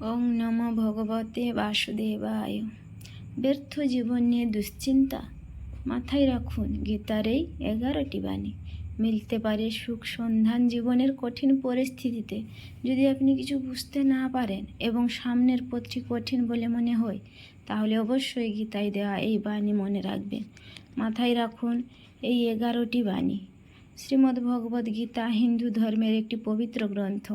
ওং নম ভগবতে বাসুদেবায়। ব্যর্থ জীবন নিয়ে দুশ্চিন্তা, মাথায় রাখুন গীতার এই এগারোটি বাণী। মিলতে পারে সুখ সন্ধান জীবনের কঠিন পরিস্থিতিতে। যদি আপনি কিছু বুঝতে না পারেন এবং সামনের পথটি কঠিন বলে মনে হয়, তাহলে অবশ্যই গীতায় দেওয়া এই বাণী মনে রাখবেন। মাথায় রাখুন এই এগারোটি বাণী। শ্রীমদ্ ভগবদ্ গীতা হিন্দু ধর্মের একটি পবিত্র গ্রন্থ।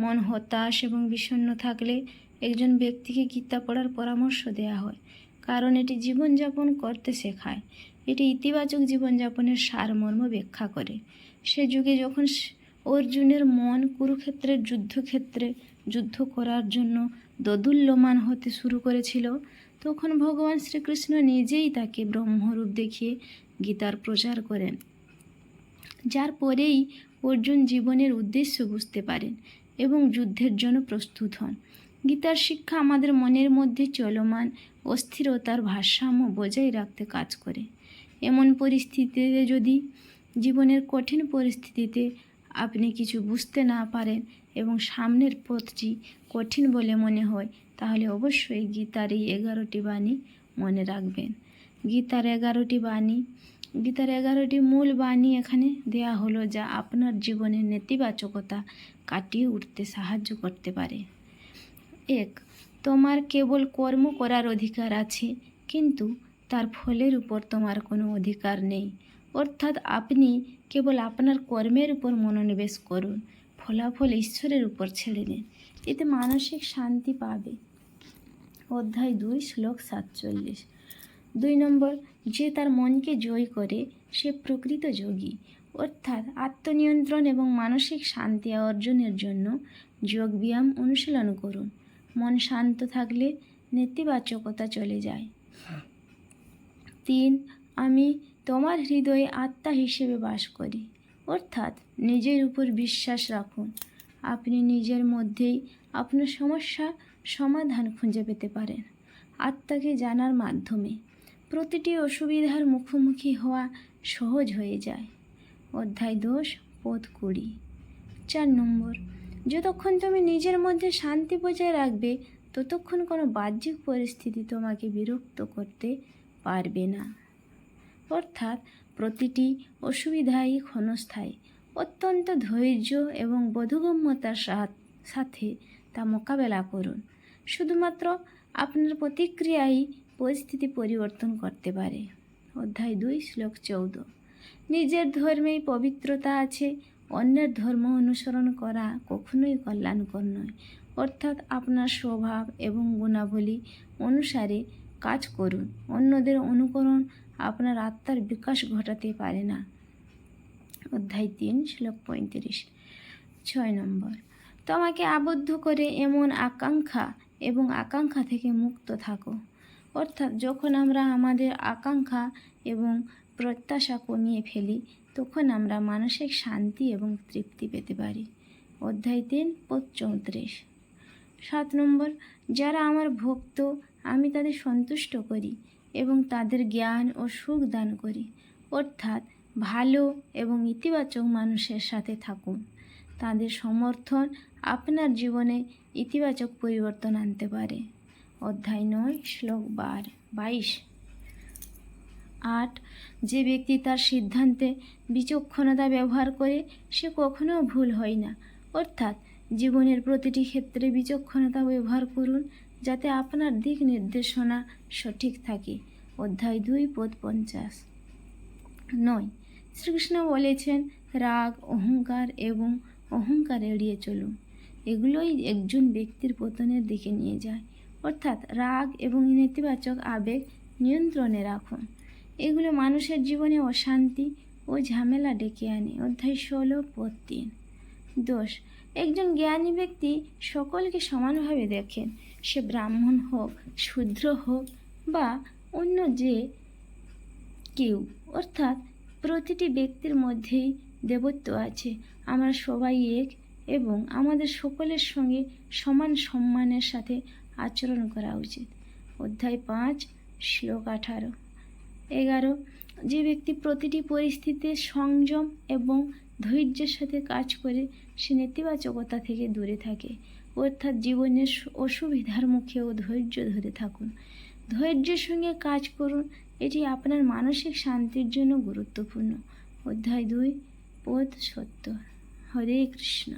মন হতাশ এবং বিষণ্ণ থাকলে একজন ব্যক্তিকে গীতা পড়ার পরামর্শ দেওয়া হয়। কারণ এটি জীবনযাপন করতে শেখায়। এটি ইতিবাচক জীবনযাপনের সারমর্ম ব্যাখ্যা করে। সে যুগে যখন অর্জুনের মন কুরুক্ষেত্রের যুদ্ধক্ষেত্রে যুদ্ধ করার জন্য দদুল্যমান হতে শুরু করেছিল, তখন ভগবান শ্রীকৃষ্ণ নিজেই তাকে ব্রহ্মরূপ দেখিয়ে গীতার প্রচার করেন। যার পরেই অর্জুন জীবনের উদ্দেশ্য বুঝতে পারেন। এবং যুদ্ধের জন্য প্রস্তুত হন। গীতার শিক্ষা আমাদের মনের মধ্যে চলমান অস্থিরতার ভারসাম্য বজায় রাখতে কাজ করে। এমন পরিস্থিতিতে যদি জীবনের কঠিন পরিস্থিতিতে আপনি কিছু বুঝতে না পারেন এবং সামনের পথটি কঠিন বলে মনে হয়, তাহলে অবশ্যই গীতার এই এগারোটি বাণী মনে রাখবেন। গীতার এগারোটি বাণী গীতার এগারোটি মূল বাণী এখানে দেয়া হলো যা আপনার জীবনের নেতিবাচকতা কাটিয়ে উঠতে সাহায্য করতে পারে। এক, তোমার কেবল কর্ম করার অধিকার আছে, কিন্তু তার ফলের উপর তোমার কোনো অধিকার নেই। অর্থাৎ আপনি কেবল আপনার কর্মের উপর মনোনিবেশ করুন, ফলাফল ঈশ্বরের উপর ছেড়ে দিন, এতে মানসিক শান্তি পাবে। অধ্যায় দুই, শ্লোক সাতচল্লিশ। দুই নম্বর, যে তার মনকে জয় করে, সে প্রকৃত যোগী। অর্থাৎ আত্মনিয়ন্ত্রণ এবং মানসিক শান্তি অর্জনের জন্য যোগব্যায়াম অনুশীলন করুন। মন শান্ত থাকলে নেতিবাচকতা চলে যায়। তিন, আমি তোমার হৃদয়ে আত্মা হিসেবে বাস করি। অর্থাৎ নিজের উপর বিশ্বাস রাখুন। আপনি নিজের মধ্যেই আপনার সমস্যা সমাধান খুঁজে পেতে পারেন। আত্মাকে জানার মাধ্যমে। প্রতিটি অসুবিধার মুখোমুখি হওয়া সহজ হয়ে যায়। অধ্যায় দোষ পথ কুড়ি। চার নম্বর, যতক্ষণ তুমি নিজের মধ্যে শান্তি বজায় রাখবে, ততক্ষণ কোনো বাহ্যিক পরিস্থিতি তোমাকে বিরক্ত করতে পারবে না। অর্থাৎ প্রতিটি অসুবিধাই ক্ষণস্থায়ী, অত্যন্ত ধৈর্য এবং বোধগম্যতার সাথে তা মোকাবেলা করুন। শুধুমাত্র আপনার প্রতিক্রিয়াই পরিস্থিতি পরিবর্তন করতে পারে। অধ্যায় দুই, শ্লোক চৌদ্দ। নিজের ধর্মেই পবিত্রতা আছে, অন্যের ধর্ম অনুসরণ করা কখনোই কল্যাণকর নয়। অর্থাৎ আপনার স্বভাব এবং গুণাবলী অনুসারে কাজ করুন। অন্যদের অনুকরণ আপনার আত্মার বিকাশ ঘটাতে পারে না। অধ্যায় তিন, শ্লোক পঁয়ত্রিশ। ছয় নম্বর। তোমাকে আবদ্ধ করে এমন আকাঙ্ক্ষা এবং আকাঙ্ক্ষা থেকে মুক্ত থাকো। অর্থাৎ যখন আমরা আমাদের আকাঙ্ক্ষা এবং প্রত্যাশা কমিয়ে ফেলি, তখন আমরা মানসিক শান্তি এবং তৃপ্তি পেতে পারি। অধ্যায় তিন পদ চৌত্রিশ। সাত নম্বর, যারা আমার ভক্ত, আমি তাদের সন্তুষ্ট করি এবং তাদের জ্ঞান ও সুখ দান করি। অর্থাৎ ভালো এবং ইতিবাচক মানুষের সাথে থাকুন। তাদের সমর্থন আপনার জীবনে ইতিবাচক পরিবর্তন আনতে পারে। অধ্যায় নয়, শ্লোক বার, বাইশ। আট, যে ব্যক্তি তার সিদ্ধান্তে বিচক্ষণতা ব্যবহার করে, সে কখনো ভুল হয় না। অর্থাৎ জীবনের প্রতিটি ক্ষেত্রে বিচক্ষণতা ব্যবহার করুন, যাতে আপনার দিক নির্দেশনা সঠিক থাকে। অধ্যায় দুই, পদ পঞ্চাশ। নয়, শ্রীকৃষ্ণ বলেছেন, রাগ, অহংকার এবং অহংকার এড়িয়ে চলুন। এগুলোই একজন ব্যক্তির পতনের দিকে নিয়ে যায়। অর্থাৎ রাগ এবং নেতিবাচক আবেগ নিয়ন্ত্রণে রাখুন। এগুলো মানুষের জীবনে অশান্তি ও ঝামেলা ডেকে আনে। অধ্যায় ষোলো পদ তিন। দোষ, একজন জ্ঞানী ব্যক্তি সকলকে সমানভাবে দেখেন। সে ব্রাহ্মণ হোক, শূদ্র হোক বা অন্য যে কেউ, অর্থাৎ প্রতিটি ব্যক্তির মধ্যেই দেবত্ব আছে। আমরা সবাই এক এবং আমাদের সকলের সঙ্গে সমান সম্মানের সাথে আচরণ করা উচিত। অধ্যায় পাঁচ, শ্লোক আঠারো। এগারো, যে ব্যক্তি প্রতিটি পরিস্থিতিতে সংযম এবং ধৈর্যের সাথে কাজ করে, সে নেতিবাচকতা থেকে দূরে থাকে। অর্থাৎ জীবনের অসুবিধার মুখেও ধৈর্য ধরে থাকুন। ধৈর্যের সঙ্গে কাজ করুন, এটি আপনার মানসিক শান্তির জন্য গুরুত্বপূর্ণ। অধ্যায় দুই, পথ সত্য। হরে কৃষ্ণ।